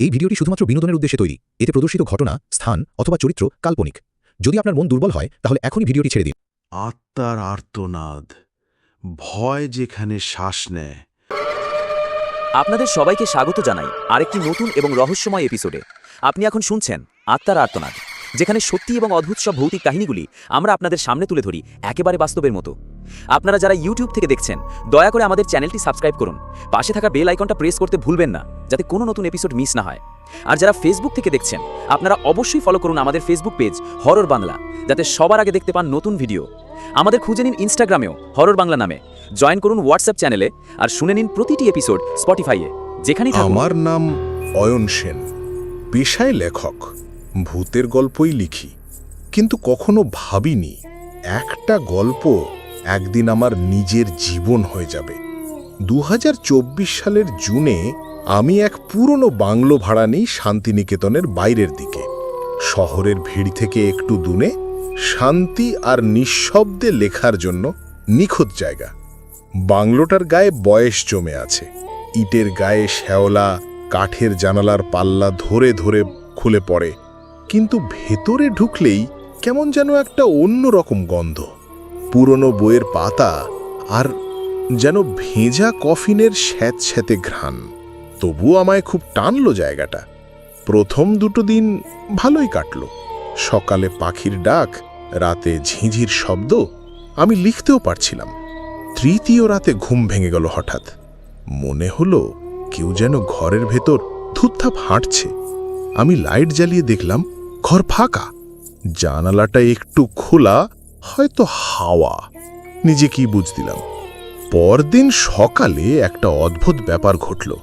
এই ভিডিওটি শুধুমাত্র বিনোদনের উদ্দেশ্যে তৈরি। এতে প্রদর্শিত ঘটনা স্থান অথবা চরিত্র কাল্পনিক। যদি আপনার মন দুর্বল হয় তাহলে এখনই ভিডিওটি ছেড়ে দিন। আত্মার আর্তনাদ ভয় যেখানে শ্বাস নেয়। আপনাদের সবাইকে স্বাগত জানাই আরেকটি নতুন এবং রহস্যময় এপিসোডে। আপনি এখন শুনছেন আত্মার আর্তনাদ যেখানে সত্যি এবং অদ্ভুত সব ভৌতিক কাহিনীগুলি আমরা আপনাদের সামনে তুলে ধরি একেবারে বাস্তবের মতো। আপনারা যারা ইউটিউব থেকে দেখছেন, দয়া করে আমাদের চ্যানেলটি সাবস্ক্রাইব করুন। পাশে থাকা বেল আইকনটা প্রেস করতে ভুলবেন না, যাতে কোনো নতুন এপিসোড মিস না হয়। আর যারা ফেসবুক থেকে দেখছেন, আপনারা অবশ্যই ফলো করুন আমাদের ফেসবুক পেজ হরর বাংলা যাতে সবার আগে দেখতে পান নতুন ভিডিও আমাদের খুঁজে নিন ইনস্টাগ্রামেও হরর বাংলা নামে। জয়েন করুন হোয়াটসঅ্যাপ চ্যানেলে আর শুনে নিন প্রতিটি এপিসোড স্পটিফাইয়ে যেখানে আমার নাম অয়ন সেন। পেশায় লেখক, ভূতের গল্পই লিখি। কিন্তু কখনো ভাবিনি একটা গল্প একদিন আমার নিজের জীবন হয়ে যাবে। দু হাজার চব্বিশ সালের জুনে আমি এক পুরনো বাংলো ভাড়া নিই শান্তিনিকেতনের বাইরের দিকে। শহরের ভিড় থেকে একটু দূরে শান্তি আর নিঃশব্দে লেখার জন্য নিখুঁত জায়গা। বাংলোটার গায়ে বয়স জমে আছে। ইটের গায়ে শ্যাওলা, কাঠের জানালার পাল্লা ধরে ধরে খুলে পড়ে। কিন্তু ভেতরে ঢুকলেই কেমন যেন একটা অন্যরকম গন্ধ। পুরনো বইয়ের পাতা আর যেন ভেজা কফিনের স্যাঁতস্যাঁতে ঘ্রাণ। তবুও আমায় খুব টানলো জায়গাটা। প্রথম দুটো দিন ভালোই কাটল। সকালে পাখির ডাক, রাতে ঝিঁঝির শব্দ, আমি লিখতেও পারছিলাম। তৃতীয় রাতে ঘুম ভেঙে গেল হঠাৎ। মনে হলো কেউ যেন ঘরের ভেতর থুতথাপ হাঁটছে। আমি লাইট জ্বালিয়ে দেখলাম, ঘর ফাঁকা। জানালাটা একটু খোলা হয়তো হাওয়া। নিজে কি বুঝদিলাম পরদিন সকালে একটা অদ্ভুত ব্যাপার ঘটল।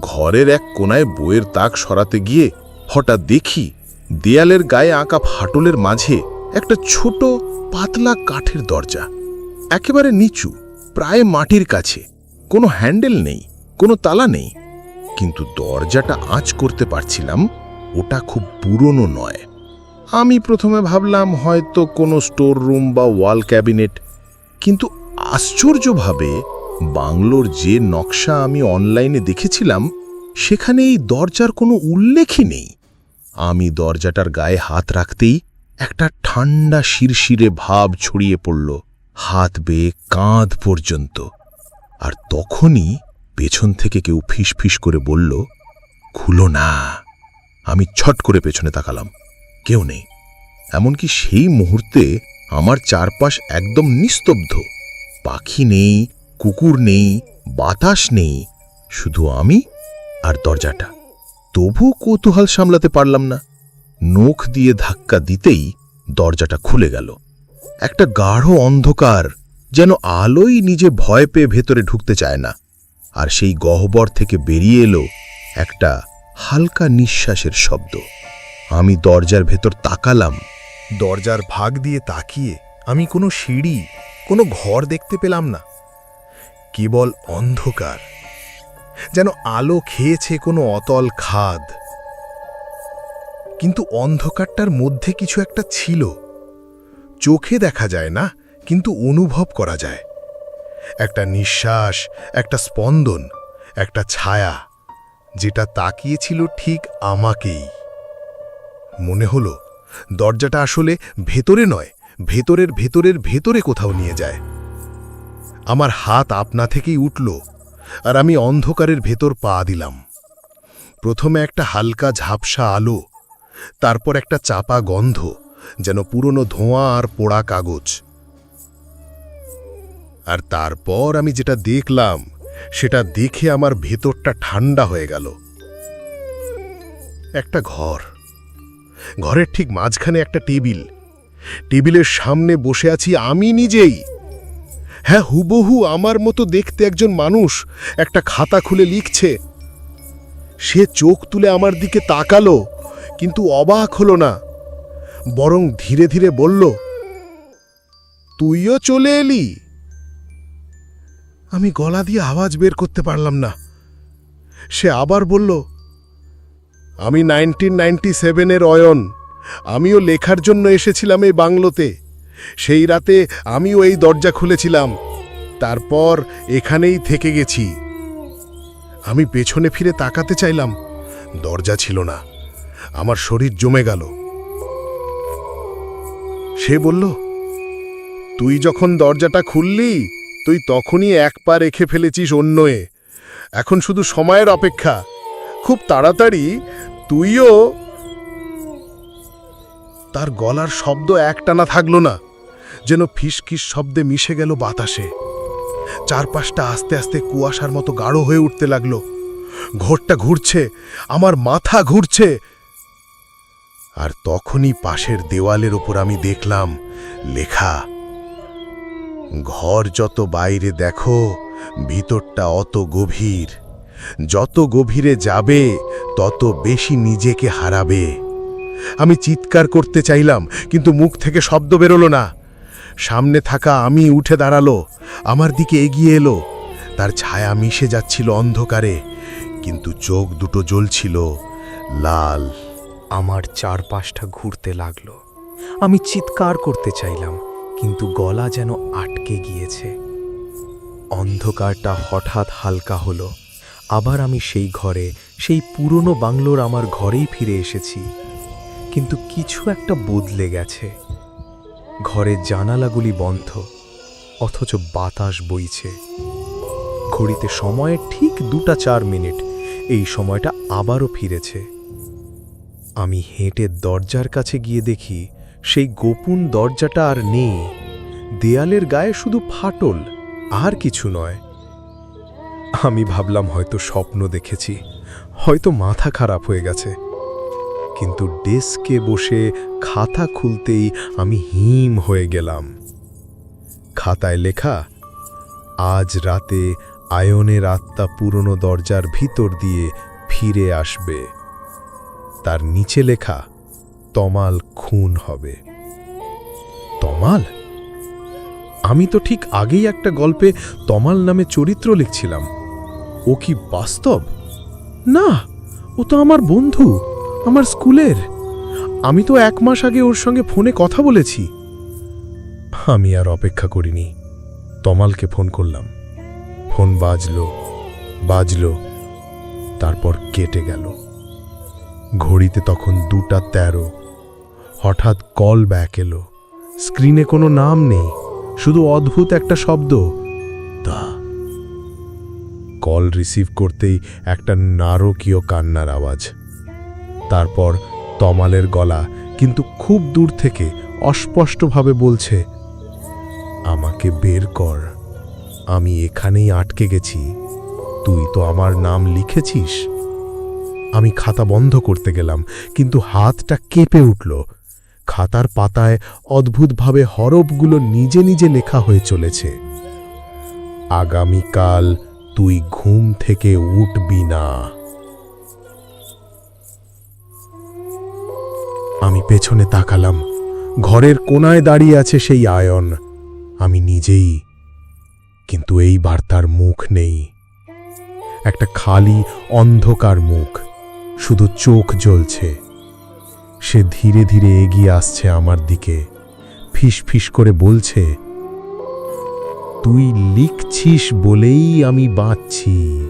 ঘরের এক কোনায় বইয়ের তাক সরাতে গিয়ে হঠাৎ দেখি দেয়ালের গায়ে আঁকা ফাটলের মাঝে একটা ছোট পাতলা কাঠের দরজা। একেবারে নিচু, প্রায় মাটির কাছে। কোনো হ্যান্ডেল নেই, কোনো তালা নেই। কিন্তু দরজাটা আঁচ করতে পারছিলাম, ওটা খুব পুরনো নয়। আমি প্রথমে ভাবলাম হয়তো কোনো স্টোর রুম বা ওয়াল ক্যাবিনেট, কিন্তু আশ্চর্যভাবে বাংলোর যে নকশা আমি অনলাইনে দেখেছিলাম সেখানে এই দরজার কোনো উল্লেখই নেই। আমি দরজাটার গায়ে হাত রাখতেই একটা ঠান্ডা শিরশিরে ভাব ছড়িয়ে পড়ল, হাত বেয়ে কাঁধ পর্যন্ত। আর তখনই পেছন থেকে কেউ ফিস ফিস করে বলল, খুলো না। আমি ছট করে পেছনে তাকালাম। কেউ নেই। এমনকি সেই মুহূর্তে আমার চারপাশ একদম নিস্তব্ধ। পাখি নেই, কুকুর নেই, বাতাস নেই, শুধু আমি আর দরজাটা। তবু কৌতূহল সামলাতে পারলাম না। নখ দিয়ে ধাক্কা দিতেই দরজাটা খুলে গেল। একটা গাঢ় অন্ধকার যেন আলোই নিজে ভয় পেয়ে ভেতরে ঢুকতে চায় না। আর সেই গহ্বর থেকে বেরিয়ে এলো একটা হালকা নিঃশ্বাসের শব্দ। আমি দরজার ভেতর তাকালাম। দরজার ভাগ দিয়ে তাকিয়ে আমি কোনো সিঁড়ি, কোনো ঘর দেখতে পেলাম না। কেবল অন্ধকার। যেন আলো খেয়েছে কোনো অতল খাদ। কিন্তু অন্ধকারটার মধ্যে কিছু একটা ছিল। চোখে দেখা যায় না, কিন্তু অনুভব করা যায়। একটা নিঃশ্বাস, একটা স্পন্দন, একটা ছায়া, যেটা তাকিয়েছিল ঠিক আমাকেই। মনে হলো, দরজাটা আসলে ভেতরে নয়, ভেতরের ভেতরের ভেতরে কোথাও নিয়ে যায়। আমার হাত আপনা থেকেই উঠল, আর আমি অন্ধকারের ভেতর পা দিলাম। প্রথমে একটা হালকা ঝাপসা আলো, তারপর একটা চাপা গন্ধ, যেন পুরনো ধোঁয়া আর পোড়া কাগজ। আর তারপর আমি যেটা দেখলাম, সেটা দেখে আমার ভেতরটা ঠান্ডা হয়ে গেল। একটা ঘর। ঘরের ঠিক মাঝখানে একটা টেবিল। টেবিলের সামনে বসে আছি আমি নিজেই। হ্যাঁ হুবহু আমার মতো দেখতে একজন মানুষ একটা খাতা খুলে লিখছে। সে চোখ তুলে আমার দিকে তাকালো, কিন্তু অবাক হলো না। বরং ধীরে ধীরে বলল, তুইও চলে এলি? আমি গলা দিয়ে আওয়াজ বের করতে পারলাম না। সে আবার বলল আমি নাইনটিন নাইনটি সেভেনের অয়ন। আমিও লেখার জন্য এসেছিলাম এই বাংলোতে। সেই রাতে আমিও এই দরজা খুলেছিলাম। তারপর এখানেই থেকে গেছি। আমি পেছনে ফিরে তাকাতে চাইলাম। দরজা ছিল না। আমার শরীর জমে গেল। সে বলল, তুই যখন দরজাটা খুললি, তুই তখনই এক পা রেখে ফেলেছিস অন্যয়ে। এখন শুধু সময়ের অপেক্ষা। খুব তাড়াতাড়ি তুইও? তার গলার শব্দ একটানা থাকল না, যেন ফিসকিস শব্দে মিশে গেল বাতাসে। চারপাশটা আস্তে আস্তে কুয়াশার মতো গাঢ় হয়ে উঠতে লাগল। ঘোরটা ঘুরছে, আমার মাথা ঘুরছে। আর তখনই পাশের দেওয়ালের ওপর আমি দেখলাম, লেখা, ঘর যত বাইরে দেখো, ভিতরটা অত গভীর। যত গভীরে যাবে, তত বেশি নিজেকে হারাবে। আমি চিৎকার করতে চাইলাম, কিন্তু মুখ থেকে শব্দ বেরোলো না। সামনে থাকা আমি উঠে দাঁড়াল, আমার দিকে এগিয়ে এলো। তার ছায়া মিশে যাচ্ছিল অন্ধকারে, কিন্তু চোখ দুটো জ্বলছিল, লাল। আমার চারপাশটা ঘুরতে লাগল। আমি চিৎকার করতে চাইলাম, কিন্তু গলা যেন আটকে গিয়েছে। অন্ধকারটা হঠাৎ হালকা হলো। আবার আমি সেই ঘরে, সেই পুরনো বাংলোর আমার ঘরেই ফিরে এসেছি। কিন্তু কিছু একটা বদলে গেছে। ঘরের জানালাগুলি বন্ধ, অথচ বাতাস বইছে। ঘড়িতে সময়ে ঠিক দুটা চার মিনিট, এই সময়টা আবারও ফিরেছে। আমি হেঁটে দরজার কাছে গিয়ে দেখি, সেই গোপন দরজাটা আর নেই। দেয়ালের গায়ে শুধু ফাটল, আর কিছু নয়। আমি ভাবলাম হয়তো স্বপ্ন দেখেছি, হয়তো মাথা খারাপ হয়ে গেছে। কিন্তু ডেস্কে বসে খাতা খুলতেই আমি হিম হয়ে গেলাম। খাতায় লেখা, আজ রাতে আয়নের আত্মা পুরনো দরজার ভিতর দিয়ে ফিরে আসবে। তার নিচে লেখা, তমাল খুন হবে। তমাল? আমি তো ঠিক আগেই একটা গল্পে তমাল নামে চরিত্র লিখছিলাম। ও কি বাস্তব? না, ও তো আমার বন্ধু, আমার স্কুলের। আমি তো এক মাস আগে ওর সঙ্গে ফোনে কথা বলেছি। আমি আর অপেক্ষা করিনি। তমালকে ফোন করলাম। ফোন বাজল বাজল, তারপর কেটে গেল। ঘড়িতে তখন দুটা তেরো। হঠাৎ কল ব্যাক এলো। স্ক্রিনে কোনো নাম নেই, শুধু অদ্ভুত একটা শব্দ। দা কল রিসিভ করতেই একটা নারকীয় কান্নার আওয়াজ। তারপর তমালের গলা কিন্তু খুব দূর থেকে অস্পষ্টভাবে বলছে, আমাকে বের কর। আমি এখানেই আটকে গেছি। তুই তো আমার নাম লিখেছিস? আমি খাতা বন্ধ করতে গেলাম, কিন্তু হাতটা কেঁপে উঠল। খাতার পাতায় অদ্ভুতভাবে হরফগুলো নিজে নিজে লেখা হয়ে চলেছে। আগামীকাল তুই ঘুম থেকে উঠবি না। আমি পেছনে তাকালাম। ঘরের কোনায় দাঁড়িয়ে আছে সেই আয়ন। আমি নিজেই, কিন্তু এই বার্তার মুখ নেই। একটা খালি, অন্ধকার মুখ। শুধু চোখ জ্বলছে। সে ধীরে ধীরে এগিয়ে আসছে আমার দিকে। ফিস ফিস করে বলছে তুই লিখছিস বলেই আমি বাঁচছি।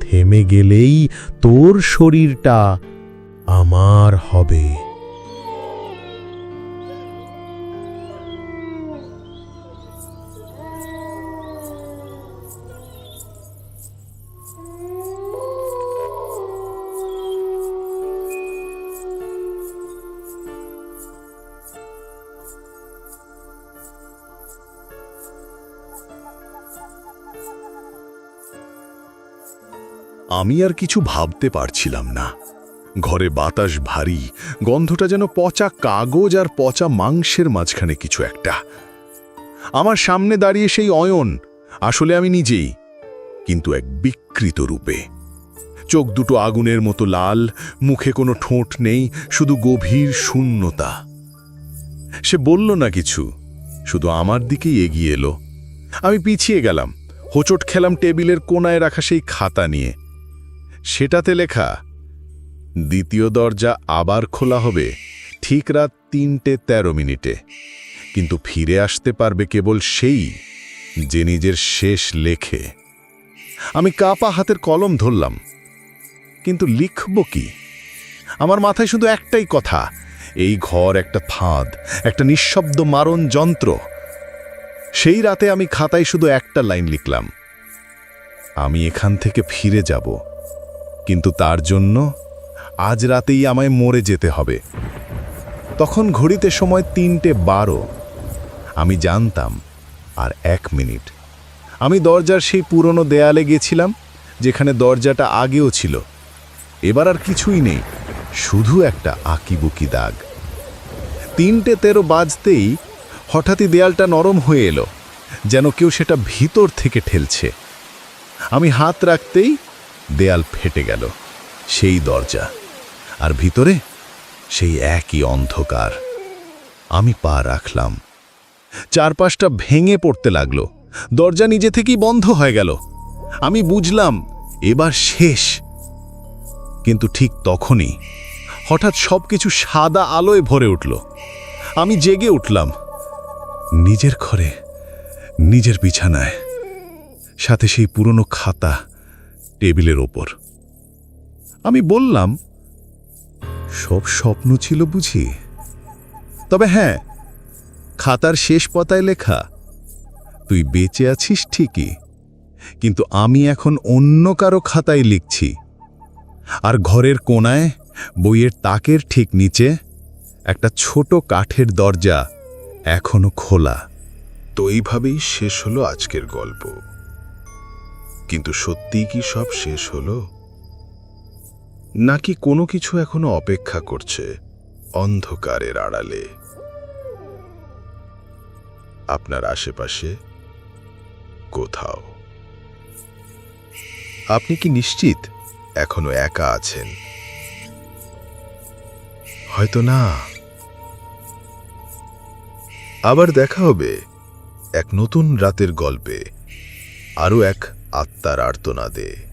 থেমে গেলেই তোর শরীরটা আমার হবে। আমি আর কিছু ভাবতে পারছিলাম না। ঘরে বাতাস ভারী, গন্ধটা যেন পচা কাগজ আর পচা মাংসের মাঝখানে কিছু একটা। আমার সামনে দাঁড়িয়ে সেই অয়ন, আসলে আমি নিজেই, কিন্তু এক বিকৃত রূপে। চোখ দুটো আগুনের মতো লাল, মুখে কোনো ঠোঁট নেই, শুধু গভীর শূন্যতা। সে বলল না কিছু, শুধু আমার দিকেই এগিয়ে এলো। আমি পিছিয়ে গেলাম, হোঁচট খেলাম টেবিলের কোনায় রাখা সেই খাতা নিয়ে। সেটাতে লেখা, দ্বিতীয় দরজা আবার খোলা হবে ঠিক রাত তিনটে তেরো মিনিটে। কিন্তু ফিরে আসতে পারবে কেবল সেই যে নিজের শেষ লেখে। আমি কাপা হাতের কলম ধরলাম, কিন্তু লিখব কি? আমার মাথায় শুধু একটাই কথা, এই ঘর একটা ফাঁদ, একটা নিঃশব্দ মারণ যন্ত্র। সেই রাতে আমি খাতায় শুধু একটা লাইন লিখলাম, আমি এখান থেকে ফিরে যাব। কিন্তু তার জন্য আজ রাতেই আমায় মরে যেতে হবে। তখন ঘড়িতে সময় তিনটে বারো। আমি জানতাম আর এক মিনিট। আমি দরজার সেই পুরনো দেয়ালে গেছিলাম, যেখানে দরজাটা আগেও ছিল। এবার আর কিছুই নেই, শুধু একটা আঁকিবুকি দাগ। তিনটে তেরো বাজতেই হঠাৎই দেয়ালটা নরম হয়ে এলো, যেন কেউ সেটা ভিতর থেকে ঠেলছে। আমি হাত রাখতেই দেয়াল ফেটে গেল, সেই দরজা। আর ভিতরে সেই একই অন্ধকার। আমি পা রাখলাম। চারপাশটা ভেঙে পড়তে লাগল। দরজা নিজে থেকেই বন্ধ হয়ে গেল। আমি বুঝলাম, এবার শেষ। কিন্তু ঠিক তখনই হঠাৎ সবকিছু সাদা আলোয় ভরে উঠল। আমি জেগে উঠলাম। নিজের ঘরে, নিজের বিছানায়, সাথে সেই পুরনো খাতা টেবিলের ওপর। আমি বললাম, সব স্বপ্ন ছিল বুঝি? তবে হ্যাঁ খাতার শেষ পাতায় লেখা, তুই বেঁচে আছিস ঠিকই, কিন্তু আমি এখন অন্য কারও খাতায় লিখছি। আর ঘরের কোণায়, বইয়ের তাকের ঠিক নিচে, একটা ছোট কাঠের দরজা এখনও খোলা। তো এইভাবেই শেষ হলো আজকের গল্প। কিন্তু সত্যিই কি সব শেষ হলো? নাকি কোনো কিছু এখনও অপেক্ষা করছে অন্ধকারের আড়ালে? আপনার আশেপাশে কোথাও? আপনি কি নিশ্চিত এখনও একা আছেন? হয়তো না। আবার দেখা হবে এক নতুন রাতের গল্পে, আরও এক আত্মার আর্তনাদে।